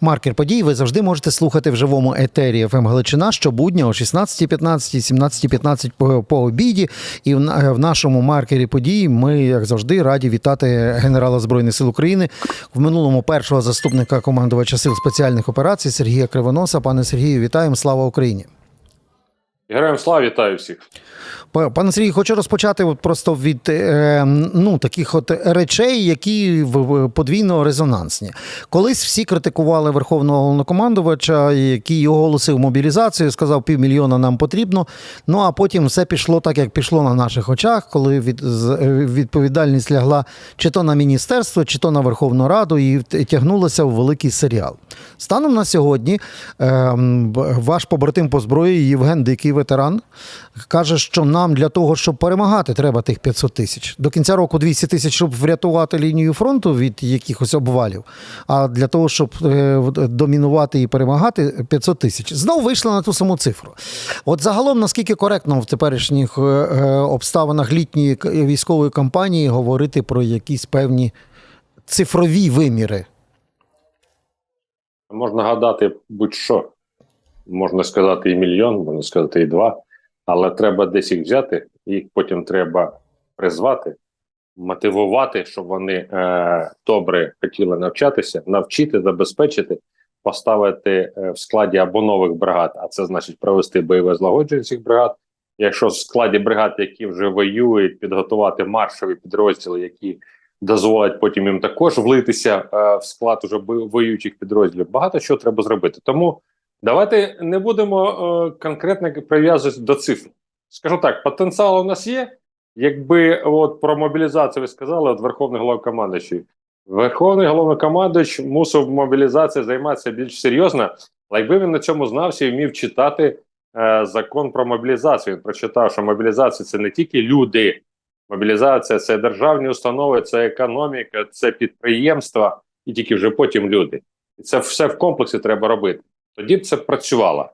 Маркер подій ви завжди можете слухати в живому етері ФМ Галичина щобудня о 16.15, 17.15 по, по обіді. І в, на- в нашому маркері подій ми, як завжди, раді вітати генерала Збройних сил України в минулому першого заступника командувача сил спеціальних операцій Сергія Кривоноса. Пане Сергію, вітаємо! Слава Україні! Героям слава вітаю всіх. Пане Сергій, хочу розпочати просто від е, ну, таких от речей, які подвійно резонансні. Колись всі критикували верховного головнокомандувача, який оголосив мобілізацію, сказав, півмільйона нам потрібно. Ну а потім все пішло так, як пішло на наших очах, коли від, е, відповідальність лягла чи то на міністерство, чи то на Верховну Раду, і тягнулося в великий серіал. Станом на сьогодні е, ваш побратим по зброї Євген Дикий, ветеран, каже, що нам для того, щоб перемагати, треба тих 500 тисяч. До кінця року 200 тисяч, щоб врятувати лінію фронту від якихось обвалів. А для того, щоб е, домінувати і перемагати, 500 тисяч. Знову вийшла на ту саму цифру. От загалом, наскільки коректно в теперішніх е, е, обставинах літньої військової кампанії говорити про якісь певні цифрові виміри. Можна гадати будь-що. Можна сказати і мільйон, можна сказати і два, але треба десь їх взяти, їх потім треба призвати, мотивувати, щоб вони е, добре хотіли навчатися, навчити, забезпечити, поставити е, в складі або нових бригад, а це значить провести бойове злагодження цих бригад. Якщо в складі бригад, які вже воюють, підготувати маршові підрозділи, які дозволять потім їм також влитися е, в склад уже воюючих підрозділів. Багато що треба зробити. Тому давайте не будемо е, конкретно прив'язуватися до цифр. Скажу так, потенціал у нас є. Якби от про мобілізацію ви сказали, от Верховний головнокомандуючий. Верховний головнокомандуючий мусив мобілізацію займатися більш серйозно, але якби він на цьому знався і вмів читати е, закон про мобілізацію. Він прочитав, що мобілізація це не тільки люди, Мобілізація це державні установи, це економіка, це підприємства і тільки вже потім люди. І це все в комплексі треба робити. Тоді б це працювало.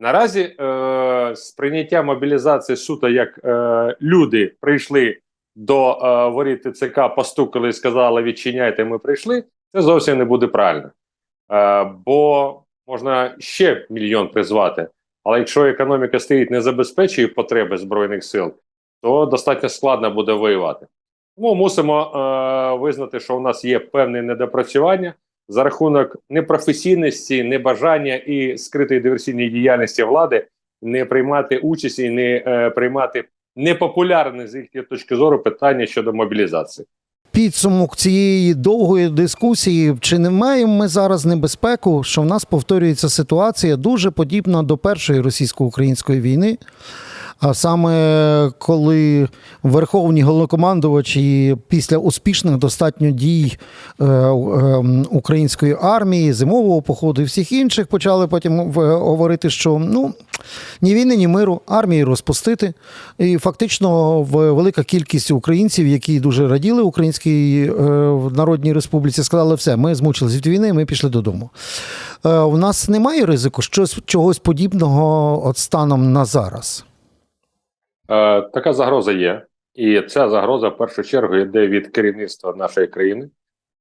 Наразі е, сприйняття мобілізації суто, як е, люди прийшли до е, воріт ТЦК, постукали і сказали, відчиняйте, ми прийшли. Це зовсім не буде правильно. Е, бо можна ще мільйон призвати. Але якщо економіка стоїть, не забезпечує потреби Збройних сил, то достатньо складно буде воювати. Тому мусимо е, визнати, що у нас є певне недопрацювання за рахунок непрофесійності, небажання і скритої диверсійної діяльності влади не приймати участь і не е, приймати непопулярне з їхньої точки зору питання щодо мобілізації. Підсумок цієї довгої дискусії: чи не маємо ми зараз небезпеку, що в нас повторюється ситуація дуже подібна до першої російсько-української війни? А саме коли верховні головнокомандувачі після успішних достатньо дій е, е, української армії, зимового походу і всіх інших почали потім говорити, що ну ні війни, ні миру, армії розпустити. І фактично велика кількість українців, які дуже раділи Українській е, Народній Республіці, сказали, все, ми змучились від війни, ми пішли додому. Е, у нас немає ризику щось чогось подібного от станом на зараз. Е, така загроза є, і ця загроза в першу чергу йде від керівництва нашої країни,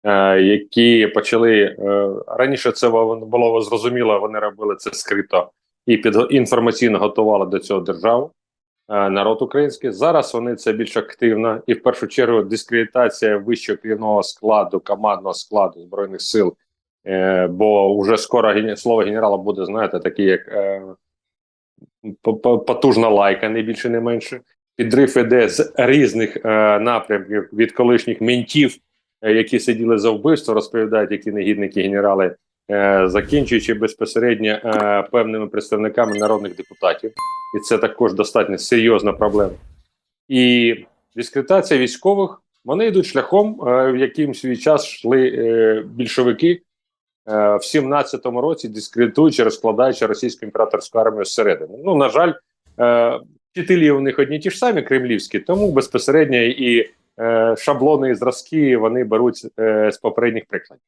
е, які почали е, раніше. Це було зрозуміло, вони робили це скрито і під інформаційно готували до цього державу. е, Народ український зараз вони це більш активно, і в першу чергу дискредитація вищого керівного складу, командного складу збройних сил. Бо вже скоро слово генерала буде, знаєте, такі як потужна лайка, не більше, не менше. Підрив іде з різних е, напрямків від колишніх ментів, е, які сиділи за вбивство, розповідають, які негідники генерали, е, закінчуючи безпосередньо е, певними представниками народних депутатів. І це також достатньо серйозна проблема. І дискредитація військових вони йдуть шляхом, е, в яким свій час йшли е, більшовики в 17-му році, дискредитуючи, розкладаючи російську імператорську армію зсередини. Ну, на жаль, е, вчителі у них одні ті ж самі кремлівські, тому безпосередньо і е, шаблони і зразки вони беруть е, з попередніх прикладів.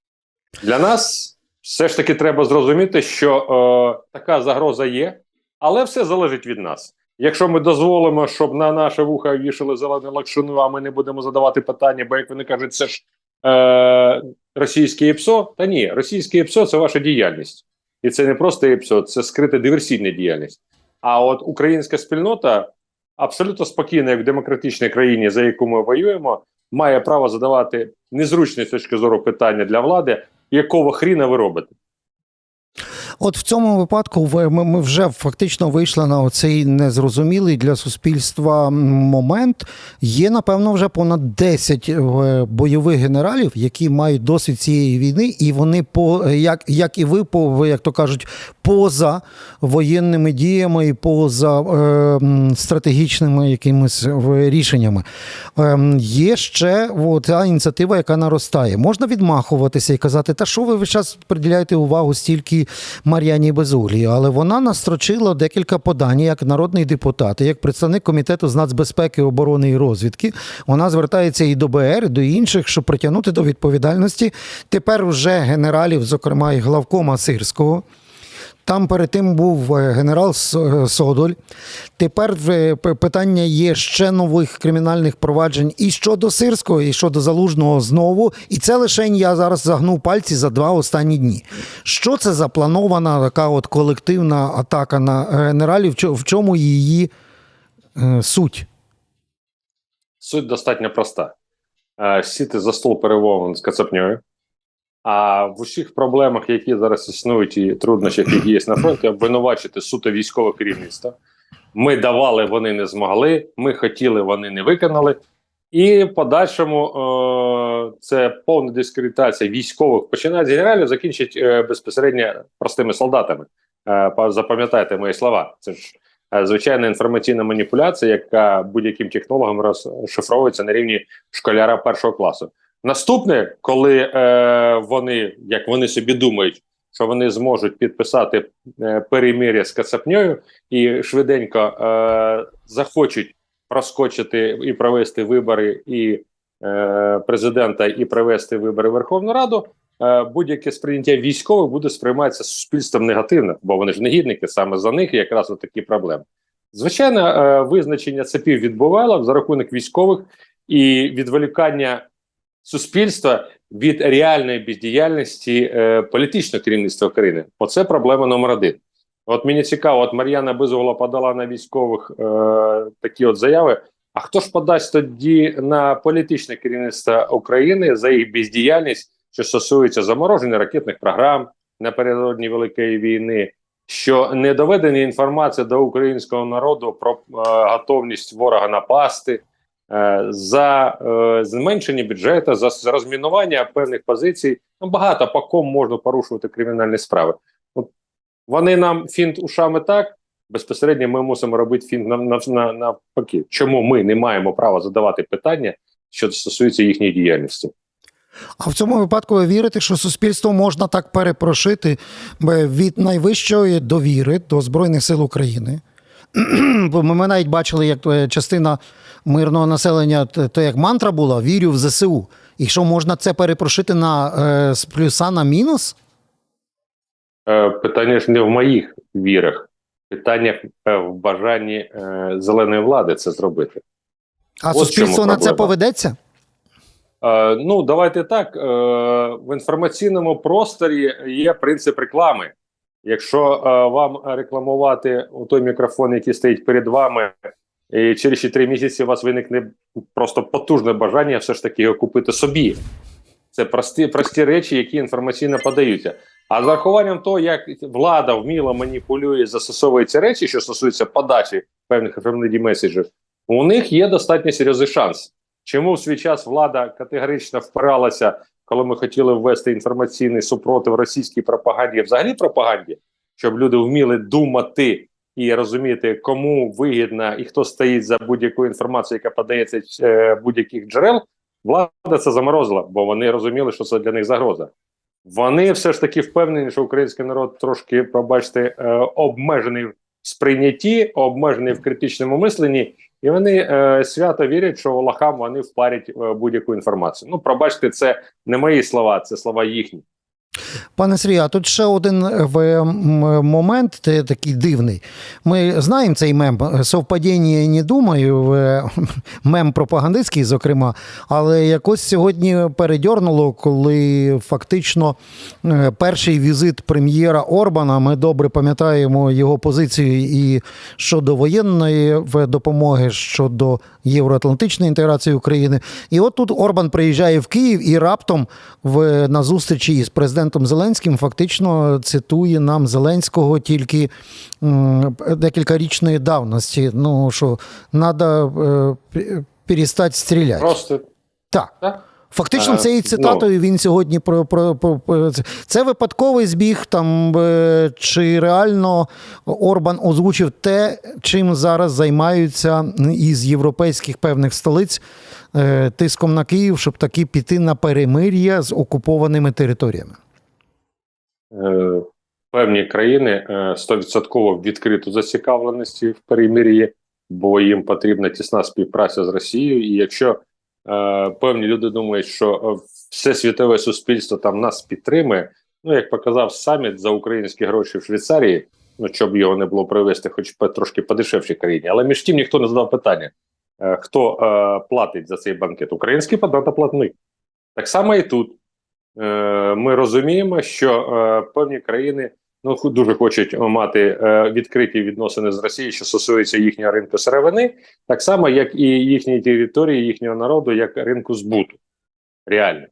Для нас все ж таки треба зрозуміти, що е, така загроза є, але все залежить від нас. Якщо ми дозволимо, щоб на наше вуха вішали зелену лакшину, а ми не будемо задавати питання, бо як вони кажуть, це ж е, російське ІПСО. Та ні, російське ІПСО це ваша діяльність. І це не просто ІПСО, це скрита диверсійна діяльність. А от українська спільнота абсолютно спокійна, як в демократичній країні, за яку ми воюємо, має право задавати незручні з точки зору питання для влади, якого хріна ви робите. От в цьому випадку ви- ми, вже фактично вийшли на оцей незрозумілий для суспільства момент. Є, напевно, вже понад 10 е, бойових генералів, які мають досвід цієї війни, і вони по як, як і ви, по як то кажуть, поза воєнними діями і поза е, стратегічними якимись е, рішеннями. Ем, є ще ця ініціатива, яка наростає. Можна відмахуватися і казати, та що ви час приділяєте увагу стільки Мар'яні Безуглі, але вона настрочила декілька подань як народний депутат, і як представник комітету з нацбезпеки, оборони і розвідки. Вона звертається і до БР, і до інших, щоб притягнути до відповідальності тепер вже генералів, зокрема і главкома Сирського. Там перед тим був е, генерал е, Содоль. Тепер е, питання є ще нових кримінальних проваджень і щодо Сирського, і щодо Залужного знову. І це лише я зараз загнув пальці за два останні дні. Що це за планована така от колективна атака на генералів? В чому її е, суть? Суть достатньо проста: Е, сіти за стол перемовин з Кацапньою. А в усіх проблемах, які зараз існують, і труднощах, які є на фронті, обвинувачити суто військове керівництво. Ми давали, вони не змогли. Ми хотіли, вони не виконали. І подальшому е, це повна дискредитація військових, починає з генералів, закінчить е, безпосередньо простими солдатами. Е, запам'ятайте мої слова. Це ж е, звичайна інформаційна маніпуляція, яка будь-яким технологом розшифровується на рівні школяра першого класу. Наступне, коли е, вони, як вони собі думають, що вони зможуть підписати е, перемир'я з Кацапньою і швиденько е, захочуть проскочити і провести вибори і е, президента, і провести вибори в Верховну Раду. е, Будь-яке сприйняття військових буде сприйматися суспільством негативно, бо вони ж негідники, саме за них якраз такі проблеми. Звичайно, е, визначення ЦЕПів відбувало за рахунок військових і відволікання суспільства від реальної бездіяльності е, політичного керівництва країни. Оце проблема номер один. От мені цікаво, от Мар'яна Безугла подала на військових е, такі от заяви. А хто ж подасть тоді на політичне керівництво України за їх бездіяльність, що стосується замороження ракетних програм напередодні Великої війни, що не доведена інформація до українського народу про е, готовність ворога напасти, за е, зменшення бюджету, за, розмінування певних позицій. Ну, багато по кому можна порушувати кримінальні справи. От вони нам фінт ушами так. Безпосередньо ми мусимо робити фінт на, на, на, навпаки. Чому ми не маємо права задавати питання, що стосується їхньої діяльності? А в цьому випадку ви вірите, що суспільство можна так перепрошити е, від найвищої довіри до Збройних сил України? Ми навіть бачили, як е, частина мирного населення, то як мантра була, вірю в ЗСУ. І що можна це перепрошити на е, з плюса на мінус? Е, питання ж не в моїх вірах, питання в бажанні е, зеленої влади це зробити. А От суспільство на це поведеться? Е, ну, давайте так. Е, в інформаційному просторі є принцип реклами. Якщо е, вам рекламувати у той мікрофон, який стоїть перед вами, і через ще три місяці у вас виникне просто потужне бажання все ж таки його купити собі. Це прості, прості речі, які інформаційно подаються. А з рахуванням того, як влада вміло маніпулює, застосовує ці речі, що стосується подачі певних інформаційних меседжів, у них є достатньо серйозний шанс. Чому в свій час влада категорично впиралася, коли ми хотіли ввести інформаційний супротив російській пропаганді, взагалі пропаганді, щоб люди вміли думати і розуміти, кому вигідно і хто стоїть за будь-яку інформацію, яка подається з е, будь-яких джерел, влада це заморозила, бо вони розуміли, що це для них загроза. Вони все ж таки впевнені, що український народ трошки, пробачте, е, обмежений в сприйнятті, обмежений в критичному мисленні, і вони е, свято вірять, що Олахам вони впарять е, будь-яку інформацію. Ну, пробачте, це не мої слова, це слова їхні. Пане Сергію, а тут ще один е, момент такий дивний. Ми знаємо цей мем совпадіння не думаю, мем пропагандистський, зокрема, але якось сьогодні передьорнуло, коли фактично е, перший візит прем'єра Орбана. Ми добре пам'ятаємо його позицію і щодо воєнної допомоги, щодо євроатлантичної інтеграції України. І от тут Орбан приїжджає в Київ і раптом в, на зустрічі із президентом Зеленським фактично цитує нам Зеленського тільки декількарічної давності. Ну що треба перестати стріляти. Просто Так. так. Фактично, Е, цією цитатою він сьогодні про, про, про, про це- це випадковий збіг там е, чи реально Орбан озвучив те, чим зараз займаються із європейських певних столиць е, тиском на Київ, щоб таки піти на перемир'я з окупованими територіями. Е, певні країни е, стовідсотково відкриту зацікавленості в перемир'ї, бо їм потрібна тісна співпраця з Росією. І якщо е, певні люди думають, що е, все світове суспільство там нас підтримує, ну як показав саміт за українські гроші в Швейцарії, ну щоб його не було привезти, хоч трошки подешевшій країні, але між тим ніхто не задав питання, е, хто е, платить за цей банкет? Український податоплатник. Так само і тут. Е, ми розуміємо, що е, певні країни ну дуже хочуть мати е, відкриті відносини з Росією, що стосується їхнього ринку сировини, так само як і їхньої території, їхнього народу, як ринку збуту. Реально.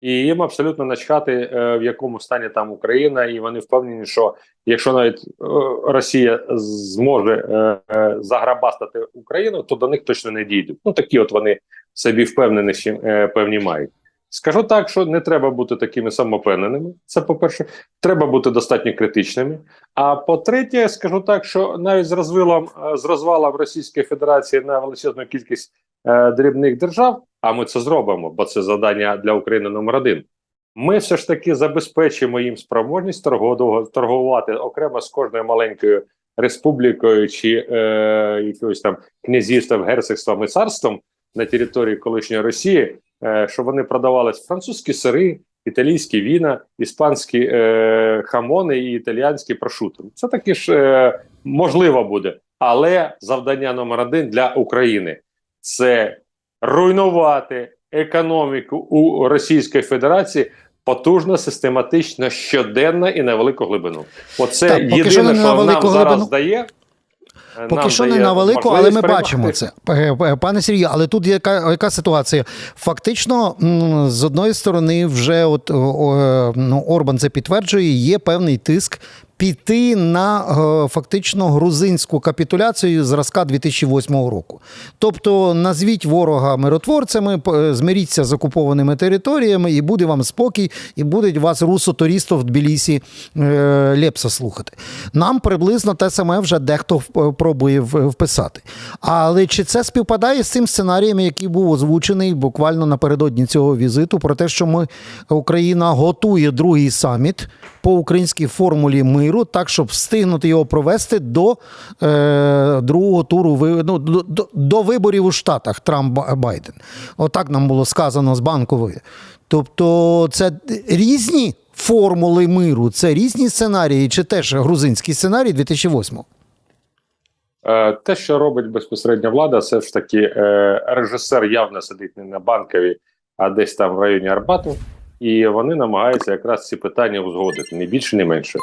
І їм абсолютно начхати, в якому стані там Україна, і вони впевнені, що якщо навіть Росія зможе заграбастати Україну, то до них точно не дійдуть. Ну такі от вони собі впевненості е, певні мають. Скажу так, що не треба бути такими самопевненими. Це по-перше, треба бути достатньо критичними. А по-третє, скажу так, що навіть з розвилом е, з розвалом Російської Федерації на величезну кількість е, дрібних держав, а ми це зробимо, бо це завдання для України номер один. Ми все ж таки забезпечимо їм спроможність торгувати окремо з кожною маленькою республікою чи е, якогось там князівством, герцогством і царством на території колишньої Росії, е, щоб вони продавали французькі сири, італійські віна, іспанські е, хамони і італіянські прошути. Це таки ж е, можливо буде, але завдання номер один для України це руйнувати економіку у Російської Федерації потужно, систематично, щоденно і на велику глибину. Оце Так, єдине, що що, нам зараз дає. Поки що не на велику, але ми бачимо це. Е, е, Пане Сергію, але тут яка, яка ситуація? Фактично, з одної сторони, вже от о, о, ну, Орбан це підтверджує, є певний тиск. Піти на е, фактично грузинську капітуляцію зразка 2008 року. Тобто назвіть ворога миротворцями, е, змиріться з окупованими територіями, і буде вам спокій, і буде вас русо туристів в Тбілісі е, Лепса слухати. Нам приблизно те саме вже дехто пробує вписати. Але чи це співпадає з цим сценарієм, який був озвучений буквально напередодні цього візиту, про те, що ми Україна готує другий саміт по українській формулі миру, так щоб встигнути його провести до е, другого туру ну, до, до, виборів у Штатах Трамп Байден. Отак нам було сказано з банкової. Тобто, це різні формули миру, це різні сценарії, чи теж грузинський сценарій 2008 Е, Те, що робить безпосередня влада, це ж таки е, режисер явно сидить не на банковій, а десь там в районі Арбату, і вони намагаються якраз ці питання узгодити, не більше, не менше.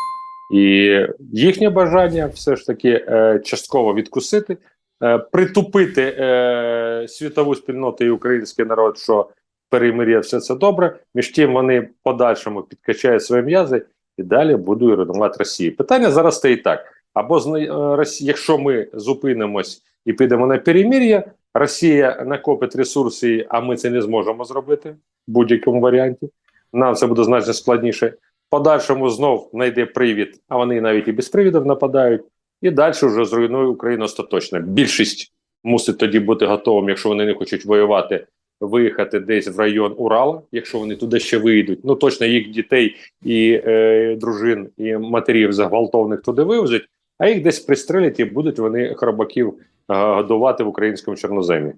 І їхнє бажання все ж таки е, частково відкусити, е, притупити е, світову спільноту і український народ, що перемир'я все це добре. Між тим вони подальшому підкачають свої м'язи і далі будуть руйнувати Росію. Питання зараз стоїть так. Або е, якщо ми зупинимось і підемо на перемир'я, Росія накопить ресурси, а ми це не зможемо зробити в будь-якому варіанті. Нам це буде значно складніше. Подальшому знов знайде привід, а вони навіть і без привідів нападають, і далі вже зруйнує Україну остаточно. Більшість мусить тоді бути готовим, якщо вони не хочуть воювати, виїхати десь в район Урала, якщо вони туди ще вийдуть. Ну точно їх дітей і е, дружин, і матерів загвалтованих туди вивезуть, а їх десь пристрелять і будуть вони хробаків е, годувати в українському чорноземі.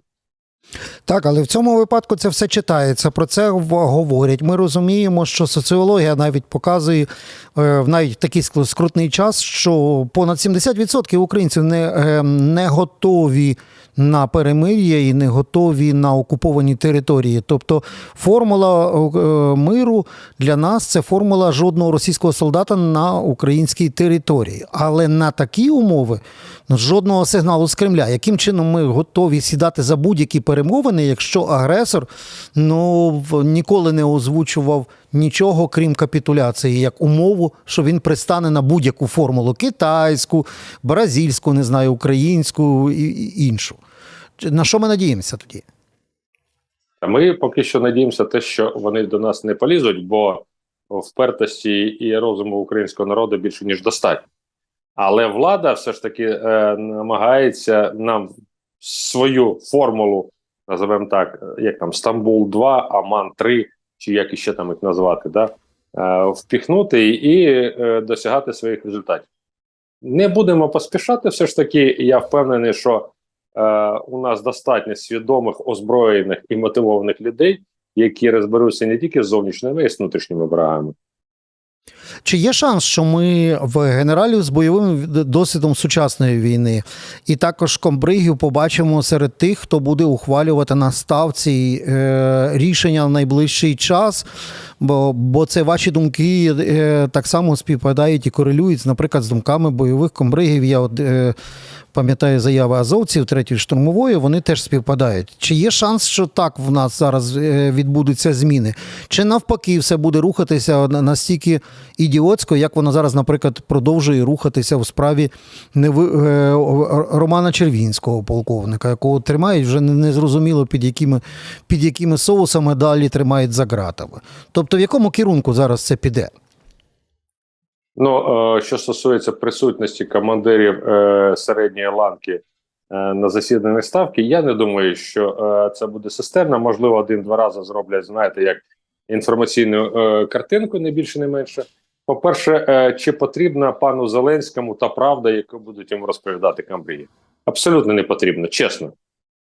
Так, але в цьому випадку це все читається. Про це говорять. Ми розуміємо, що соціологія навіть показує е, в навіть такий скрутний час, що понад 70% українців не, е, не готові на перемир'я і не готові на окуповані території. Тобто формула е, миру для нас це формула жодного російського солдата на українській території. Але на такі умови ну, жодного сигналу з Кремля. Яким чином ми готові сідати за будь-які перемовини, якщо агресор ну, ніколи не озвучував нічого, крім капітуляції, як умову, що він пристане на будь-яку формулу китайську, бразильську, не знаю, українську і іншу. На що ми надіємося тоді? Ми поки що надіємося, те, що вони до нас не полізуть, бо впертості і розуму українського народу більше ніж достатньо. Але влада все ж таки е, намагається нам свою формулу, називаємо так, е, як там Стамбул 2, Аман 3, чи як іще там їх назвати, да? е, впіхнути і е, досягати своїх результатів. Не будемо поспішати, все ж таки, я впевнений, що е, у нас достатньо свідомих, озброєних і мотивованих людей, які розберуться не тільки з зовнішніми, а й з внутрішніми ворогами. Чи є шанс, що ми в генералів з бойовим досвідом сучасної війни і також комбригів побачимо серед тих, хто буде ухвалювати на ставці е, рішення в найближчий час? Бо, бо це ваші думки е, так само співпадають і корелюють, наприклад, з думками бойових комбригів. Я от е, пам'ятаю заяви азовців третьої штурмової, вони теж співпадають. Чи є шанс, що так в нас зараз е, відбудуться зміни? Чи навпаки все буде рухатися настільки ідіотсько, як воно зараз, наприклад, продовжує рухатися в справі неви- е, Романа Червінського, полковника, якого тримають вже незрозуміло під якими, під якими соусами далі тримають за ґратами. Тобто, в якому керунку зараз це піде? Ну, е, що стосується присутності командирів е, середньої ланки е, на засіданні ставки, я не думаю, що це буде системно. Можливо, один-два рази зроблять, знаєте, як інформаційну картинку, не більше, не менше. По-перше, чи потрібна пану Зеленському та правда, яку будуть йому розповідати камбрії? Абсолютно не потрібно, чесно.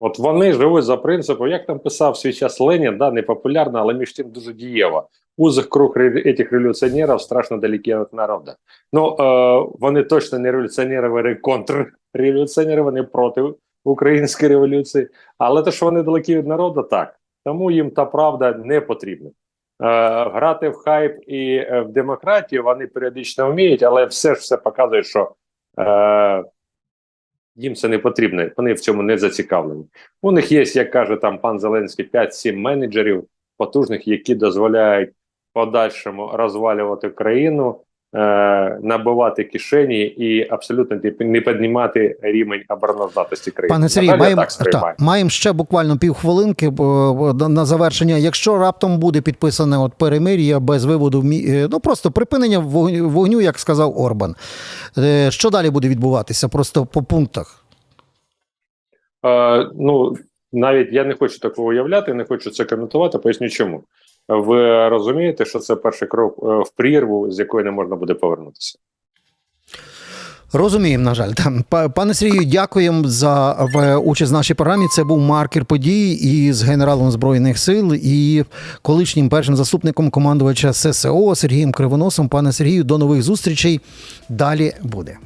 От вони живуть за принципом, як там писав свій час Ленін, да, непопулярно, але між тим дуже дієва. Узок круг этих революціонерів страшно далекі від народу. Ну, е, вони точно не революціонери, контрреволюціонери, вони проти української революції. Але те, що вони далекі від народу, так. Тому їм та правда не потрібна. Е, грати в хайп і е, в демократію вони періодично вміють, але все ж все показує, що е, їм це не потрібно. Вони в цьому не зацікавлені. У них є, як каже там пан Зеленський, 5-7 менеджерів потужних, які дозволяють подальшому розвалювати країну, набивати кишені і абсолютно не піднімати рівень обороноздатності країни. Пане Сергій, маємо, так, маємо ще буквально півхвилинки на- завершення. Якщо раптом буде підписане от перемир'я без виводу, е, ну просто припинення вогню, вогню, як сказав Орбан, е, що далі буде відбуватися? Просто по пунктах. Е, ну навіть я не хочу такого уявляти, не хочу це коментувати. Поясню чому. Ви розумієте, що це перший крок е, в прірву, з якої не можна буде повернутися. Розуміємо, на жаль. Там. Пане Сергію, дякуємо за участь в нашій програмі. Це був маркер подій із генералом Збройних сил і колишнім першим заступником командувача ССО Сергієм Кривоносом. Пане Сергію, до нових зустрічей. Далі буде.